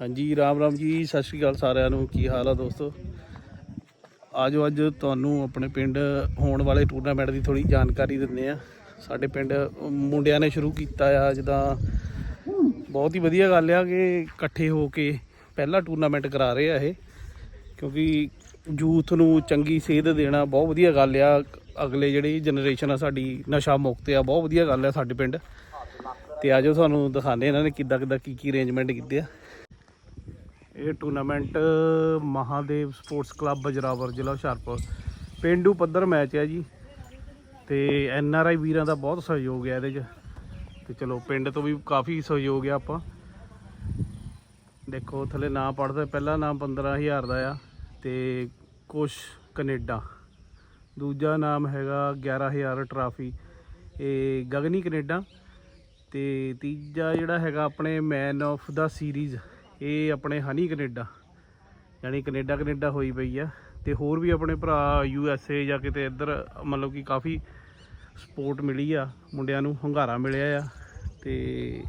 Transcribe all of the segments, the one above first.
ਹਾਂਜੀ, ਰਾਮ ਰਾਮ ਜੀ, ਸਤਿ ਸ਼੍ਰੀ ਅਕਾਲ ਸਾਰਿਆਂ ਨੂੰ। ਕੀ ਹਾਲ ਆ ਦੋਸਤੋ? ਆਜੋ ਅੱਜ ਤੁਹਾਨੂੰ ਆਪਣੇ ਪਿੰਡ ਹੋਣ ਵਾਲੇ ਟੂਰਨਾਮੈਂਟ ਦੀ ਥੋੜੀ ਜਾਣਕਾਰੀ ਦਿੰਦੇ ਆ ਸਾਡੇ ਪਿੰਡ ਮੁੰਡਿਆਂ ਨੇ ਸ਼ੁਰੂ ਕੀਤਾ ਆ ਜਿੱਦਾਂ ਬਹੁਤ ਹੀ ਵਧੀਆ ਗੱਲ ਆ ਕਿ ਇਕੱਠੇ ਹੋ ਕੇ ਪਹਿਲਾ ਟੂਰਨਾਮੈਂਟ ਕਰਾ ਰਹੇ ਆ ਇਹ। ਕਿਉਂਕਿ ਯੂਥ ਨੂੰ ਚੰਗੀ ਸੇਧ ਦੇਣਾ ਬਹੁਤ ਵਧੀਆ ਗੱਲ ਆ। ਅਗਲੇ ਜਿਹੜੀ ਜਨਰੇਸ਼ਨ ਆ ਸਾਡੀ, ਨਸ਼ਾ ਮੁਕਤ ਆ, ਬਹੁਤ ਵਧੀਆ ਗੱਲ ਆ ਸਾਡੇ ਪਿੰਡ। ਤੇ ਆਜੋ ਤੁਹਾਨੂੰ ਦਿਖਾਉਂਦੇ ਇਹਨਾਂ ਨੇ ਕਿੱਦਾਂ ਕਿੱਦਾਂ ਕੀ ਕੀ ਅਰੇਂਜਮੈਂਟ ਕੀਤੇ ਆ। ਇਹ tournament Mahadev sports club Bajrawar ਜ਼ਿਲ੍ਹਾ ਹੁਸ਼ਿਆਰਪੁਰ ਪਿੰਡੂ ਪੱਧਰ ਮੈਚ ਹੈ ਜੀ ਤੇ ਐਨ ਆਰ ਆਈ ਵੀਰਾਂ ਦਾ ਬਹੁਤ ਸਹਿਯੋਗ ਹੈ ਇਹਦੇ 'ਚ। ਤੇ ਚਲੋ ਪਿੰਡ ਤੋਂ ਵੀ ਕਾਫੀ ਸਹਿਯੋਗ ਆ ਆਪਾਂ। ਦੇਖੋ ਥੱਲੇ ਨਾਂ ਪੜਦਾ ਪਹਿਲਾ ਨਾਮ 15000 ਦਾ ਆ ਤੇ ਕੁਸ਼ ਕੈਨੇਡਾ। ਦੂਜਾ ਨਾਮ ਹੈਗਾ 11000 ਟਰਾਫੀ, ਇਹ ਗਗਨੀ ਕੈਨੇਡਾ। ਤੇ ਤੀਜਾ ਜਿਹੜਾ ਹੈਗਾ ਆਪਣੇ ਮੈਨ ਆਫ ਦਾ ਸੀਰੀਜ਼ ਇਹ ਆਪਣੇ ਹਨੀ ਕੈਨੇਡਾ, ਯਾਨੀ ਕੈਨੇਡਾ ਕੈਨੇਡਾ ਹੋਈ ਪਈ ਆ ਤੇ ਹੋਰ ਵੀ ਆਪਣੇ ਭਰਾ ਯੂ ਐਸ ਏ ਜਾਂ ਕਿਤੇ ਇੱਧਰ ਮਤਲਬ ਕਿ ਕਾਫੀ ਸਪੋਰਟ ਮਿਲੀ ਆ, ਮੁੰਡਿਆਂ ਨੂੰ ਹੰਗਾਰਾ ਮਿਲਿਆ ਆ ਤੇ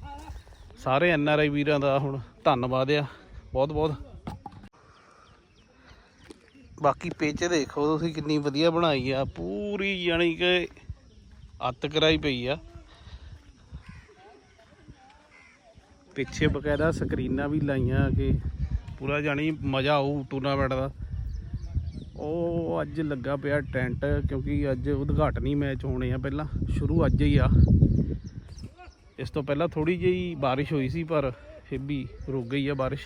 ਸਾਰੇ ਐਨ ਆਰ ਆਈ ਵੀਰਾਂ ਦਾ ਹੁਣ ਧੰਨਵਾਦ ਆ, ਬਹੁਤ ਬਹੁਤ। ਬਾਕੀ ਪੇਚ ਦੇਖੋ ਤੁਸੀਂ ਕਿੰਨੀ ਵਧੀਆ ਬਣਾਈ ਆ, ਪੂਰੀ ਯਾਨੀ ਕਿ ਅੱਤ ਕਰਾਈ ਪਈ ਆ। ਪਿੱਛੇ ਬਕਾਇਦਾ ਸਕਰੀਨਾਂ ਵੀ ਲਾਈਆਂ ਕਿ। ਪੂਰਾ ਜਾਣੀ ਮਜ਼ਾ ਆਊ ਟੂਰਨਾਮੈਂਟ ਦਾ। ਉਹ ਅੱਜ ਲੱਗਾ ਪਿਆ ਟੈਂਟ ਕਿਉਂਕਿ ਅੱਜ ਉਦਘਾਟਨੀ ਮੈਚ ਹੋਣੇ ਆ ਪਹਿਲਾਂ। ਸ਼ੁਰੂ ਅੱਜ ਹੀ ਆ। ਇਸ ਤੋਂ ਪਹਿਲਾਂ ਥੋੜੀ ਜਿਹੀ ਬਾਰਿਸ਼ ਹੋਈ ਸੀ, ਪਰ ਫਿਰ ਵੀ ਰੁਕ ਗਈ ਆ ਬਾਰਿਸ਼।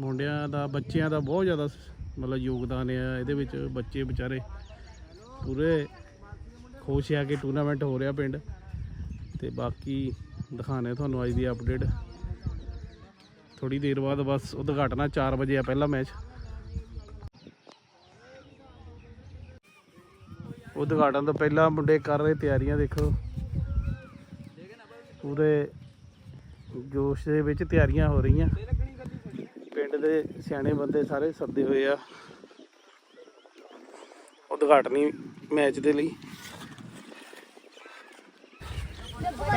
ਮੁੰਡਿਆਂ ਦਾ, ਬੱਚਿਆਂ ਦਾ ਬਹੁਤ ਜ਼ਿਆਦਾ ਮਤਲਬ ਯੋਗਦਾਨ ਆ ਇਹਦੇ ਵਿੱਚ। ਬੱਚੇ ਵਿਚਾਰੇ ਪੂਰੇ ਖੁਸ਼ ਆ ਕਿ ਟੂਰਨਾਮੈਂਟ ਹੋ ਰਿਹਾ ਪਿੰਡ। ਤੇ ਬਾਕੀ ਦਿਖਾਣੇ ਤੁਹਾਨੂੰ ਅੱਜ ਦੀ ਅਪਡੇਟ ਥੋੜੀ ਦੇਰ ਬਾਅਦ ਬਸ ਉਦਘਾਟਨ ਆ 4 ਵਜੇ ਆ ਪਹਿਲਾ ਮੈਚ ਉਦਘਾਟਨ ਤੋਂ ਪਹਿਲਾਂ ਮੁੰਡੇ ਕਰ ਰਹੇ ਤਿਆਰੀਆਂ ਦੇਖੋ। ਪੂਰੇ ਜੋਸ਼ ਦੇ ਵਿੱਚ ਤਿਆਰੀਆਂ ਹੋ ਰਹੀਆਂ। ਪਿੰਡ ਦੇ ਸਿਆਣੇ ਬੰਦੇ ਸਾਰੇ ਸੱਦੇ ਹੋਏ ਆ। ਉਦਘਾਟਨੀ ਮੈਚ ਦੇ ਲਈ।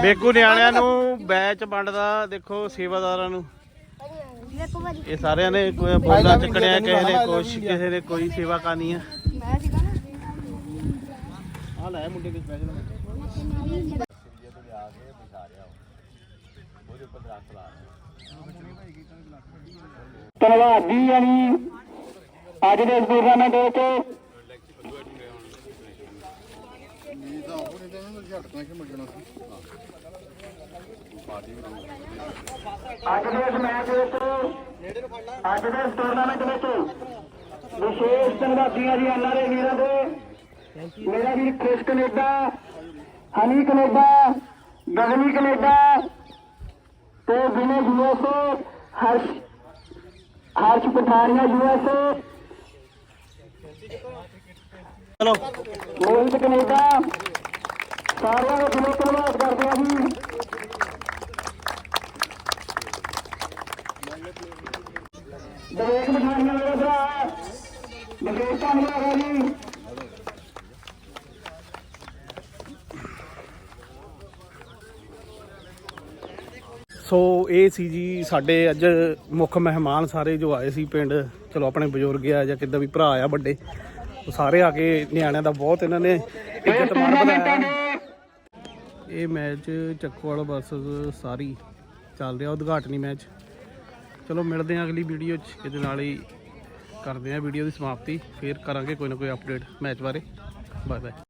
ਬੇਕੂ ਨਿਆਣਿਆਂ ਨੂੰ ਬੈਚ ਵੰਡਦਾ ਦੇਖੋ ਸੇਵਾਦਾਰਾਂ ਨੂੰ। ਇਹ ਸਾਰਿਆਂ ਨੇ ਕੋਈ ਬੋਲਾ ਚੱਕਣਿਆ ਕਿਸੇ ਨੇ ਕੁਛ ਕਿਸੇ ਨੇ ਕੋਈ ਸੇਵਾ ਕਰਨੀ ਆ। ਆ ਲੈ ਮੁੰਡੇ ਦੇ ਸਪੈਸ਼ਲ ਧੰਨਵਾਦੀ ਯਾਨੀ ਅੱਜ ਦੇ ਇਸ ਟੂਰਨਾਮੈਂਟ ਵਿੱਚ ਅੱਜ ਦੇ ਇਸ ਮੈਚ ਵਿੱਚ ਅੱਜ ਦੇ ਇਸ ਟੂਰਨਾਮੈਂਟ ਵਿੱਚ ਵਿਸ਼ੇਸ਼ ਧੰਨਵਾਦੀਆਂ ਜੀ ਐਨਆਰਏ ਵੀਰਾਂ ਦੇ। ਮੇਰਾ ਵੀ ਖੁਸ਼ Canada Honey Canada Gagni Canada ਤੇ ਵਿਨੇ ਯੂਐਸਏ ਹਰਸ਼ ਹਰਸ਼ ਪਠਾਨੀਆ ਯੂਐਸਏ ਚਲੋ। ਮੋਹਿਤ ਕੈਨੇਡਾ ਸਾਰਿਆਂ ਦਾ ਦਿਲੋਂ ਧੰਨਵਾਦ ਕਰਦੇ ਹਾਂ ਜੀ। ਦਰੇਕ ਪਠਾਨੀਆ ਮੇਰੇ ਭਰਾ ਵਿਸ਼ੇਸ਼ ਧੰਨਵਾਦ ਹੈ ਜੀ। ਸੋ ਇਹ ਸੀ ਜੀ ਸਾਡੇ ਅੱਜ ਮੁੱਖ ਮਹਿਮਾਨ ਸਾਰੇ ਜੋ ਆਏ ਸੀ ਪਿੰਡ ਚਲੋ ਆਪਣੇ ਬਜ਼ੁਰਗ ਆ ਜਾਂ ਕਿੱਦਾਂ ਵੀ ਭਰਾ ਆ ਵੱਡੇ ਉਹ ਸਾਰੇ ਆ ਕੇ ਨਿਆਣਿਆਂ ਦਾ ਬਹੁਤ ਇਹਨਾਂ ਨੇ ਇੱਜ਼ਤ ਮਾਣ ਬਣਾਇਆ। ਇਹ ਮੈਚ ਚੱਕੋਵਾਲ ਵਰਸਸ ਸਾਰੀ ਚੱਲ ਰਿਹਾ, ਉਦਘਾਟਨੀ ਮੈਚ। ਚਲੋ ਮਿਲਦੇ ਹਾਂ ਅਗਲੀ ਵੀਡੀਓ 'ਚ ਇਹਦੇ ਨਾਲ ਹੀ ਕਰਦੇ ਹਾਂ ਵੀਡੀਓ ਦੀ ਸਮਾਪਤੀ, ਫੇਰ ਕਰਾਂਗੇ ਕੋਈ ਨਾ ਕੋਈ ਅਪਡੇਟ ਮੈਚ ਬਾਰੇ। Bye bye